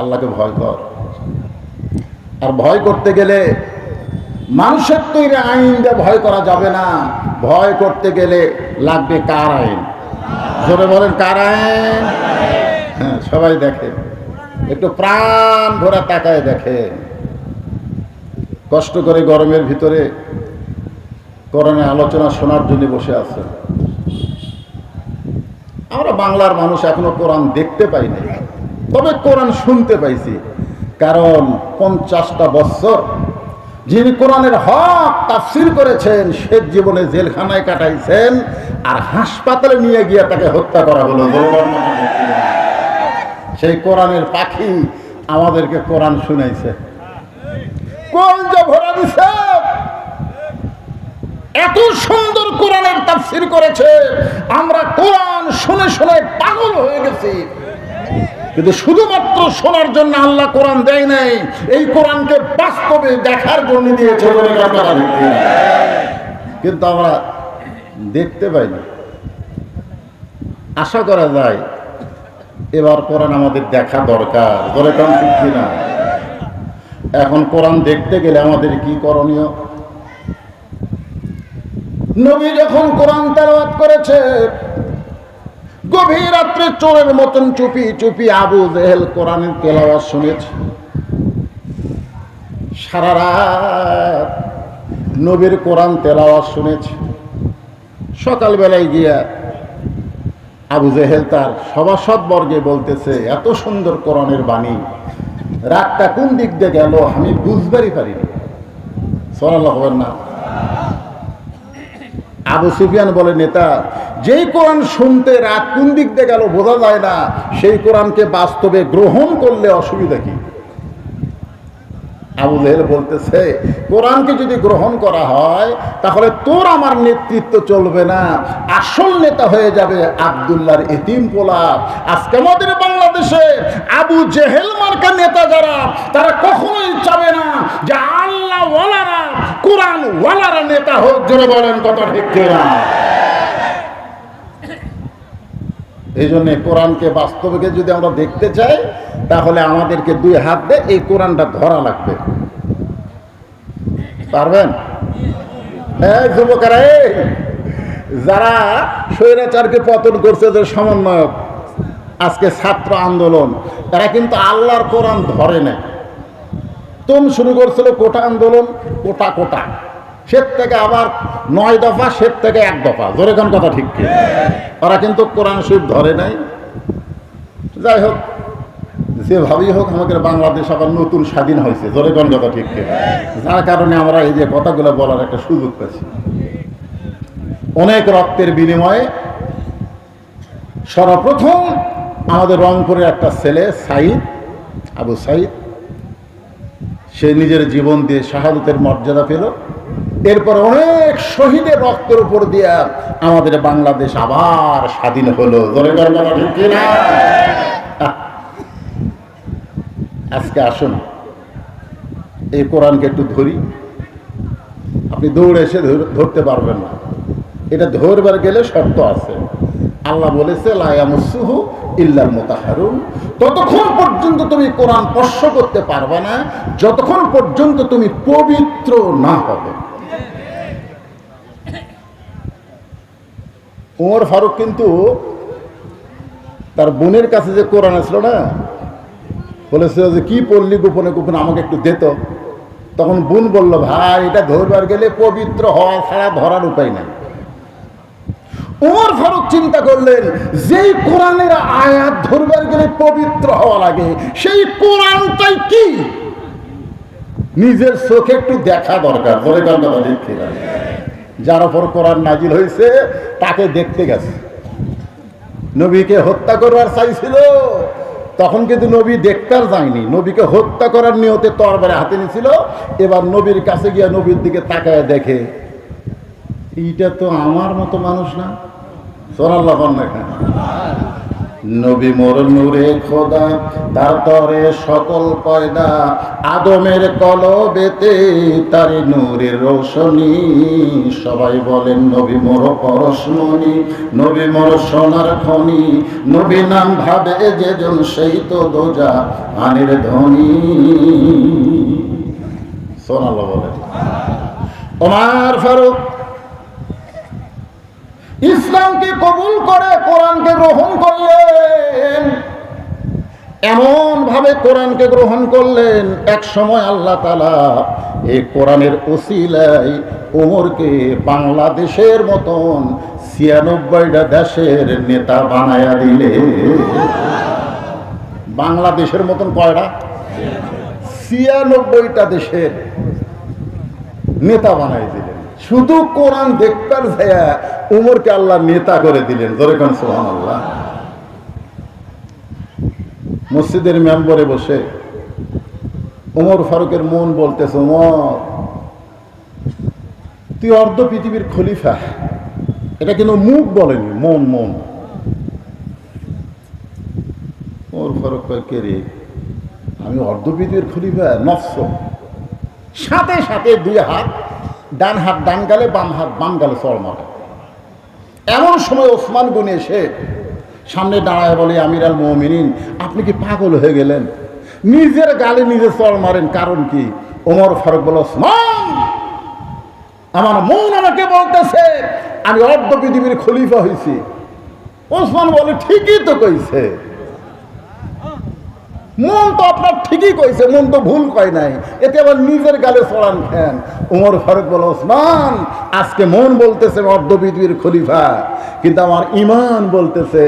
আল্লাহকে ভয় কর। আর ভয় করতে গেলে মানুষের তৈরি আইন দিয়ে ভয় করা যাবে না। ভয় করতে গেলে লাগবে কার আইন? জোরে বলেন, কার আইন? হ্যাঁ সবাই দেখে একটু প্রাণ ভরা তাকায় দেখে কষ্ট করে গরমের ভিতরে করোনা আলোচনা শোনার জন্য বসে আছে আমরা বাংলার মানুষ এখনও কোরআন দেখতে পাইনি তবে কোরআন শুনতে পাইছি। কারণ পঞ্চাশটা বছর যিনি কোরআনের হক তাফসির করেছেন, সে জীবনে জেলখানায় কাটাইছেন আর হাসপাতালে নিয়ে গিয়ে তাকে হত্যা করা হলো। সেই কোরআনের পাখি আমাদেরকে কোরআন শুনাইছে। এত সুন্দর কোরআনের তাফসির করেছে। আমরা কোরআন শুনে শুনে পাগল হয়ে গেছি। কিন্তু শুধুমাত্র শোনার জন্য আল্লাহ কোরআন দেয় নাই, এই কোরআনকে বাস্তবে দেখার জন্য দিয়েছে। কিন্তু আমরা দেখতে পাই না। আশা করা যায়, এবার কোরআন আমাদের দেখা দরকার ধরে কারণ এখন কোরআন দেখতে গেলে আমাদের কি করণীয়? নবী যখন কোরআন তেলাওয়াত করেছে গভীর রাত্রে চোরের মতন চুপি চুপি আবু জেহেল কোরআনের তেলাওয়াত শুনেছে। সারা রাত নবীর কোরআন তেলাওয়াত শুনেছে। সকালবেলায় গিয়া আবু জেহেল তার সভাসদ বর্গে বলতেছে, এত সুন্দর কোরআনের বাণী, রাতটা কোন দিক দিয়ে গেল আমি বুঝবারই পারিনি। সরাল্লাহ হবেন না। আবু সুফিয়ান বলে, নেতা, যেই কোরআন শুনতে রাত কোন দিক দিয়ে গেল বোঝা যায় না। সেই কোরআনকে বাস্তবে গ্রহণ করলে অসুবিধা কি? আবু জেহেল বলতেছে, কোরআনকে যদি গ্রহণ করা হয়, তাহলে তোর আমার নেতৃত্ব চলবে না। আসল নেতা হয়ে যাবে আবদুল্লাহর এতিম পোলা। আজকে আমাদের বাংলাদেশে আবু জেহেল মার্কা নেতা যারা, তারা কখনোই চাবে না ওয়ালারা নেতা হোক, জোরে বলেন কথা ঠিক না এই জন্য কোরআনকে বাস্তবকে যদি আমরা দেখতে চাই, তাহলে আমাদেরকে দুই হাত দিয়ে এই কোরআনটা ধরা লাগবে। পারবেন? হ্যাঁ যুবকেরা যারা স্বৈরাচারকে পতন করছে যে সমন্বয়ক, আজকে ছাত্র আন্দোলন, এরা কিন্তু আল্লাহর কোরআন ধরে নেয়। তুম শুরু করছিল কোটা আন্দোলন, কোটা কোটা। সের থেকে আবার নয় দফা সের থেকে এক দফা। জোরে কোন কথা ঠিক কি? ওরা কিন্তু কোরআন শরীফ ধরে নাই। যাই হোক যেভাবেই হোক আমাদের বাংলাদেশ আবার নতুন স্বাধীন হয়েছে। জোরে কোন কথা ঠিক কি? যার কারণে আমরা এই যে কথাগুলো বলার একটা সুযোগ পেয়েছি অনেক রক্তের বিনিময়ে সর্বপ্রথম আমাদের রংপুরের একটা ছেলে, সাইদ, আবু সাইদ, সে নিজের জীবন দিয়ে শাহাদতের মর্যাদা পেল। এরপর অনেক শহীদের রক্তের উপর দিয়া আমাদের বাংলাদেশ আবার স্বাধীন হলো। আজকে আসুন। এই কোরআনকে একটু ধরি। আপনি দৌড়ে এসে ধরতে পারবেন না। এটা ধরবার গেলে শর্ত আছে। আল্লাহ বলেছে লায়ামুসুহু ইল্লাল মোতাহারুন। ততক্ষণ পর্যন্ত তুমি কোরআন স্পর্শ করতে পারবে না, যতক্ষণ পর্যন্ত তুমি পবিত্র না হবে। উমর ফারুক কিন্তু তার বোনের কাছে যে কোরআন আসলো না, বলেছিল যে কি পড়লি গোপনে গোপনে, আমাকে একটু দিত তখন বোন বলল, ভাই, এটা ধরবার গেলে পবিত্র হওয়া ছাড়া ধরার উপায় নাই। উমর ফারুক চিন্তা করলেন, যেই কোরআনের আয়াত ধরবার গেলে পবিত্র হওয়া লাগে, সেই কোরআনটাই কি? নিজের চোখে একটু দেখা দরকার। বলে কথা? দেখতে যার ওপর কোরআন নাজিল হয়েছে, তাকে দেখতে গেছে। নবীকে হত্যা করবার চাইছিল তখন কিন্তু নবী দেখতার যায়নি। নবীকে হত্যা করার নিয়তে তরবারে হাতে নিয়েছিল, এবার নবীর কাছে গিয়ে নবীর দিকে তাকায় দেখে, এইটা তো আমার মতো মানুষ না? সোনাল্লাহ দেখেন নবী মোর নূরে খোদা, তার তরে সকল পয়দা, আদমের কলবেতে তার নূরের রোশনী। সবাই বলেন, নবী মোর পরশমণি, নবী মোর সোনার খনি। নবী নাম ভাবে যেজন, সেই তো দোজা আনের ধ্বনি সোনাল্লাহ বলেন। ওমার ফারুক ইসলামকে কবুল করে, কোরআনকে গ্রহণ করলেন এমন ভাবে কোরআনকে গ্রহণ করলেন, এক সময় আল্লাহ তালা এই কোরআনের ওসিলাই ওমরকে বাংলাদেশের মতন ছিয়ানব্বইটা দেশের নেতা বানায়া দিলে। বাংলাদেশের মতন কয়টা? ছিয়ানব্বইটা দেশের নেতা বানাই দিলেন। শুধু কোরআন দেখবার ভাইয়া উমরকে আল্লাহ নেতা করে দিলেন। যেরকম সোহান আল্লাহ মসজিদের মেম্বরে বসে উমর ফারুকের মন বলতেছে তুই অর্ধ পৃথিবীর খলিফা। এটা কিন্তু মুখ বলেনি, মন মন। উমর ফারুক কে রে? আমি অর্ধ পৃথিবীর খলিফা, নফস? সাথে সাথে দুই হাত ডান হাত ডান গালে, বাম হাত বাম গালে চড় মারে এমন সময় ওসমান গুনে এসে সামনে দাঁড়ায় বলে আমির আল মোমিনিন, আপনি কি পাগল হয়ে গেলেন? নিজের গালে নিজে চড় মারেন, কারণ কি? ওমর ফারুক বলে, ওসমান, আমার মন আমাকে বলতেছে, আমি অর্ধ পৃথিবীর খলিফা হয়েছি ওসমান বলে, ঠিকই তো কইছে। মন তো আপনার ঠিকই কইছে, মন তো ভুল কয় নাই। এতে আবার নিজের গালে চড়ান ফ্যান উমর ফারুক বল, ওসমান, আজকে মন বলতেছে অর্ধবিদুর খলিফা, কিন্তু আমার ইমান বলতেছে,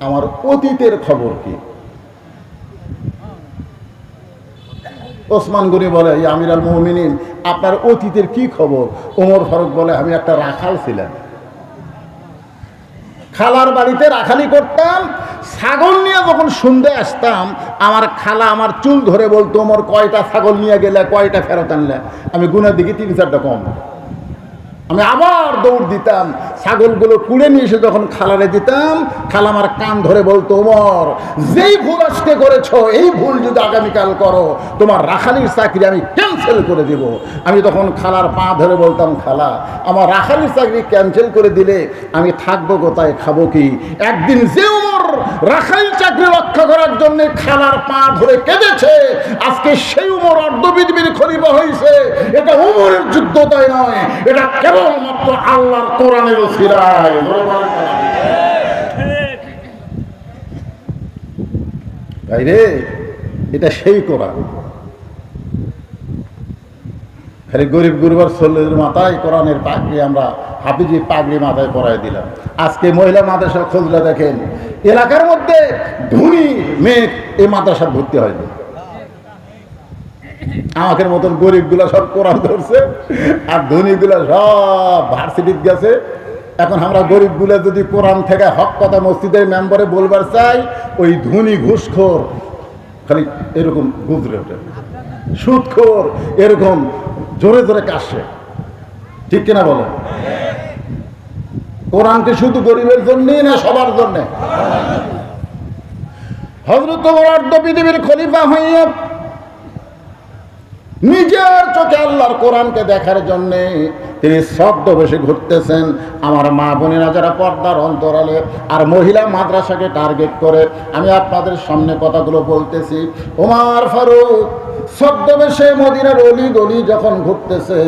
আমার অতীতের খবর কি? ওসমান গনি বলে "ইয়া আমির আল মোহামিনিন আপনার অতীতের কি খবর? ওমর ফারুক বলে, আমি একটা রাখাল ছিলাম। খালার বাড়িতে রাখালি করতাম ছাগল নিয়ে যখন সন্ধ্যে আসতাম, আমার খালা আমার চুল ধরে বলতো আমার কয়টা ছাগল নিয়ে গেলে, কয়টা ফেরত আনলে? আমি গুণের দিকে তিন চারটা কম। আমি আবার দৌড় দিতাম ছাগলগুলো কুড়ে নিয়ে এসে যখন খালারে দিতাম খালা আমার কান ধরে বলতো, ওমর, যেই ভুল আজকে করেছ, এই ভুল যদি আগামীকাল করো, তোমার রাখালির চাকরি আমি ক্যান্সেল করে দেব। আমি তখন খালার পা ধরে বলতাম, খালা, আমার রাখালির চাকরি ক্যান্সেল করে দিলে আমি থাকব কোথায়, খাব কি? একদিন যে ওমর রাখালি চাকরি রক্ষা করার জন্য খালার পা ধরে কেঁদেছে, আজকে সেই উমর অর্ধবিদবির খলিফা হয়েছে এটা উমরের যুদ্ধতাই নয়, এটা কেবলমাত্র আল্লাহর কোরআনের তাই রে, এটা সেই কোরআন। খালি গরিব গুরুবার ছেলেদের মাথায় কোরআনের পাগড়ি আমরা হাফিজি পাগড়ি মাথায় পরাই দিলাম। আজকে মহিলা মাদ্রাসা খুঁজলে দেখেন, এলাকার মধ্যে ধনী মেয়ে এই মাদ্রাসা ভর্তি হয়নি। আমাদের মতন গরিবগুলা সব কোরআন ধরছে, আর ধনীগুলা সব ভার্সিটিতে গেছে এখন আমরা গরিবগুলা যদি কোরআন থেকে হক কথা মসজিদের মেম্বারে বলবার চাই, ওই ধনী ঘুষখোর, খালি এরকম গুজরে ওঠে। সুদখোর, এরকম জোরে জোরে কাশে। ঠিক কিনা বলো কোরআনকে শুধু গরিবের জন্যই না সবার জন্যে? হজরত পৃথিবীর খলিফা হইয়া নিজের চোখে আল্লাহর কোরআনকে দেখার জন্য তিনি বসে ঘুরতেছেন। আমার মা বোনেরা যারা পর্দার অন্তরালে আর মহিলা মাদ্রাসাকে টার্গেট করে, আমি আপনাদের সামনে কথাগুলো বলতেছি। ওমার ফারুক ছদ্মবেশে মদিনার অলি গলি যখন ঘুরতেছে,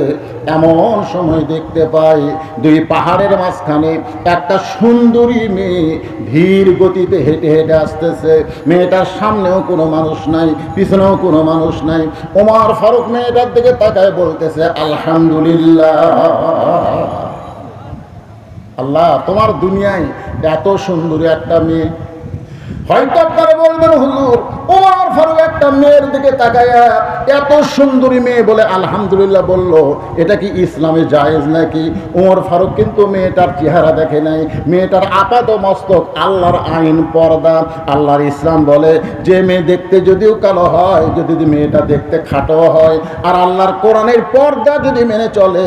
এমন সময় দেখতে পাই দুই পাহাড়ের মাঝখানে একটা সুন্দরী মেয়ে ধীর গতিতে হেঁটে হেঁটে আসতেছে। মেয়েটার সামনেও কোনো মানুষ নাই, পিছনেও কোনো মানুষ নাই। ওমার ফারুক মেয়েটার দিকে তাকায় বলতেছে, আলহামদুলিল্লাহ। আল্লাহ তোমার দুনিয়ায় এত সুন্দরী একটা মেয়ে। হয়তো ফারুক একটা মেয়ের দিকে তাকায়া এত সুন্দরী মেয়ে বলে আলহামদুলিল্লাহ বলল, এটা কি জায়েজ নাকি? ফারুক কিন্তু মেয়েটার চেহারা দেখে নাই, মেয়েটার মস্তক আল্লাহর আইন পর্দা, আল্লাহর ইসলাম বলে, যে মেয়ে দেখতে যদিও কালো হয়, যদি মেয়েটা দেখতে খাটো হয়, আর আল্লাহর কোরআনের পর্দা যদি মেনে চলে,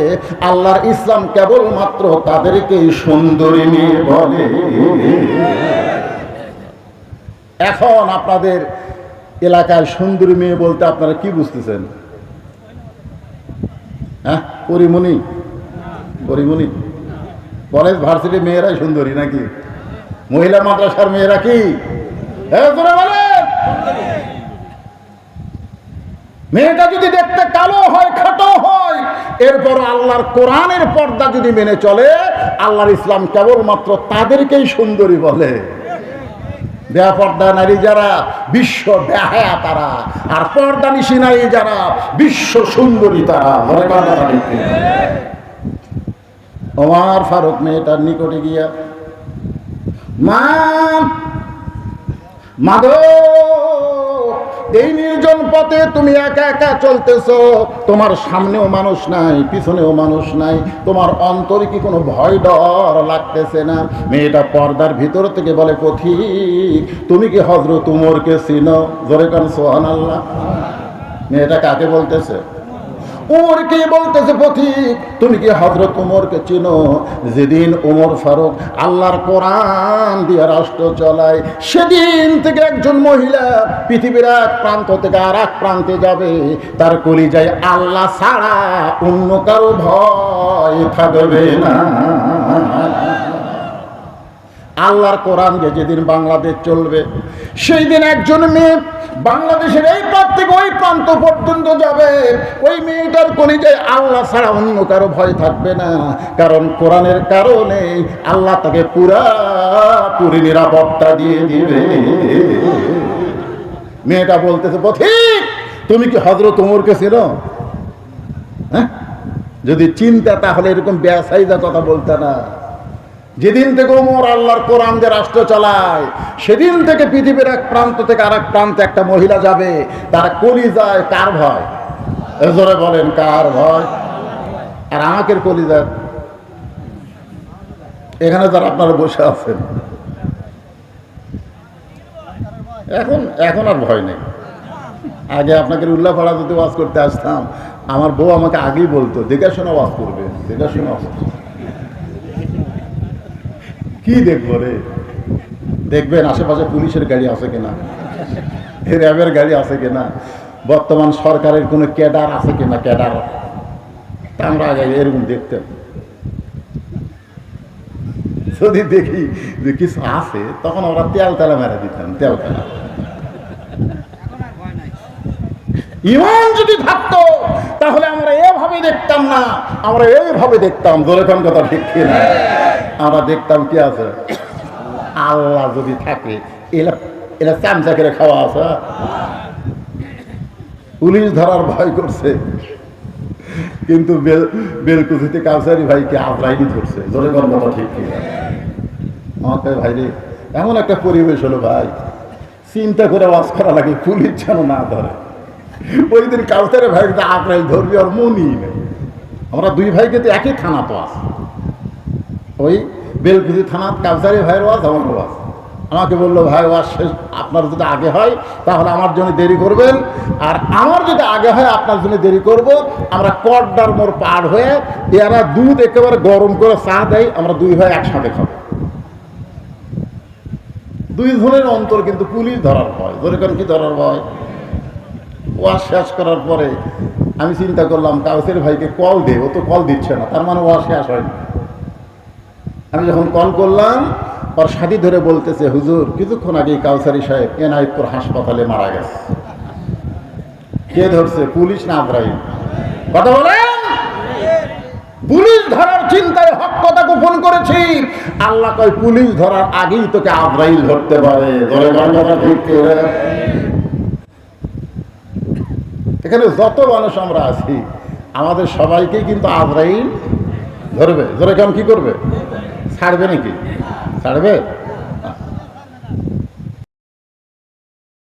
আল্লাহর ইসলাম কেবলমাত্র তাদেরকেই সুন্দরী মেয়ে বলে। এখন আপনাদের এলাকায় সুন্দরী মেয়ে বলতে আপনারা কি বুঝতেছেন? হ্যাঁ? পরিমণি? পরিমণি? কলেজ ভার্সিটি মেয়েরাই সুন্দরী নাকি? মহিলা মাদ্রাসার মেয়েরা কি? মেয়েটা যদি দেখতে কালো হয়, খাটো হয়, এরপর আল্লাহর কোরআনের পর্দা যদি মেনে চলে, আল্লাহর ইসলাম কেবলমাত্র তাদেরকেই সুন্দরী বলে। বেপর্দা নারী যারা, বিশ্ব বেহায়া তারা। আর পর্দা নিশি নারী যারা, বিশ্ব সুন্দরী তারা। আমার ফারুক মেয়েটার নিকটে গিয়া, মা মাগো এই নির্জন পথে তুমি একা একা চলতেছ। তোমার সামনেও মানুষ নাই, পিছনেও মানুষ নাই। তোমার অন্তরে কি কোনো ভয় ডর লাগতেছে না? মেয়েটা পর্দার ভিতর থেকে বলে, পথিক, তুমি কি হজরত উমরকে চিনো? জোরে কান সোহান আল্লাহ মেয়েটা কাকে বলতেছে? উমরকে বলতেছে পথিক? তুমি কি হজরত উমরকে চিনো? যেদিন উমর ফারুক আল্লাহর কোরআন দিয়ে রাষ্ট্র চলায়, সেদিন থেকে একজন মহিলা পৃথিবীর এক প্রান্ত থেকে আর এক প্রান্তে যাবে। তার কলিজায় আল্লাহ ছাড়া অন্য কারও ভয় থাকবে না। আল্লাহর কোরআন যে যেদিন বাংলাদেশ চলবে সেই দিন একজন মেয়ে বাংলাদেশের এই প্রান্ত থেকে ওই প্রান্ত পর্যন্ত যাবে। ওই মেয়েটার কলিজায় আল্লাহ ছাড়া অন্য কারও ভয় থাকবে না। কারণ কোরআনের কারণে আল্লাহ তাকে পুরা, পুরি নিরাপত্তা দিয়ে দিবে। মেয়েটা বলতেছে, পথিক, তুমি কি হজরত উমরকে ছিল হ্যাঁ? যদি চিন্তা, তাহলে এরকম ব্যাসাইজা কথা বলতে না। যেদিন থেকে ওমর আল্লাহর কোরআন যে রাষ্ট্র চালায়, সেদিন থেকে পৃথিবীর এক প্রান্ত থেকে আর এক প্রান্তে একটা মহিলা যাবে, তার কলি যায় কার ভয়? এজরে বলেন, কার ভয়? আর আমাকে কলি যায় এখানে যারা আপনারা বসে আছেন, এখন এখন আর ভয় নেই। আগে আপনাকে উল্লাপাড়া যদি ওয়াজ করতে আসতাম, আমার বউ আমাকে আগেই বলতো দেখাশোনা ওয়াজ করবে দেখাশোনা ওয়াজ করবে। কি দেখব রে? দেখবেন আশেপাশে পুলিশের গাড়ি আছে কিনা? র্যাবের গাড়ি আছে কিনা? বর্তমান সরকারের কোনো ক্যাডার আছে কিনা ক্যাডার? তা আমরা এরকম দেখতাম। যদি দেখি যে কিছু আছে, তখন ওরা তেল তেলা মেরে দিতাম, তেল তেলা। ইমান যদি থাকতো, তাহলে আমরা এভাবে দেখতাম না। আমরা এইভাবে দেখতাম দোলেখান কথা ঠিক না আমরা দেখতাম কি আছে? আল্লাহ যদি থাকে এলা এলা চামচা করে খাওয়া আছে পুলিশ ধরার ভয় করছে। কিন্তু বেল, বেলকুচিতে কাউসারি ভাইকে আজরাইনি ধরছে। দোলেখান কথা ঠিক আমাকে ভাই রে, এমন একটা পরিবেশ হলো ভাই। চিন্তা করে ওয়াজ করা লাগে, পুলিশ যেন না ধরে। ওই দিন কাউসারে ভাই আপনার ধরবি আর মনই নেই। আমরা দুই ভাইকে তো একই থানা তো আছে। ওই বেলকুচি থানার কাউসারি ভাইয়ের ওয়াজ আমার ওয়াজ। আমাকে বলল, ভাই, ওয়াজ শেষ, আপনার যদি আগে হয়, তাহলে আমার জন্য দেরি করবেন। আর আমার যদি আগে হয়, আপনার জন্য দেরি করব। আমরা কড্ডার মোর পার হয়ে এরা দুধ একেবারে গরম করে চা দেয় আমরা দুই ভাই একসাথে খাব। দুই ধরনের অন্তর কিন্তু পুলিশ ধরার ভয়। ধরে কেন কি ধরার ভয়? ওয়াশ শেষ করার পরে আমি চিন্তা করলাম, কাউসের ভাইকে কল দে, ও তো কল দিচ্ছে না। তার মানে ওয়াশ শেষ হয়নি। আমি যখন কল করলাম, ওর সাথী ধরে বলতেছে, হুজুর, কিছুক্ষণ আগে কাউসারি সাহেব এনায়তপুর হাসপাতালে মারা গেছে। কে ধরছে? পুলিশ না আব্রাহিম কথা বলেন? পুলিশ ধরার চিন্তায় হক কথা গোপন করেছি। আল্লাহ কয়, পুলিশ ধরার আগেই তোকে আব্রাহিম ধরতে পারে। এখানে যত মানুষ আমরা আছি, আমাদের সবাইকেই কিন্তু আজরাইল ধরবে। ধরে কেমন কি করবে? ছাড়বে নাকি? ছাড়বে?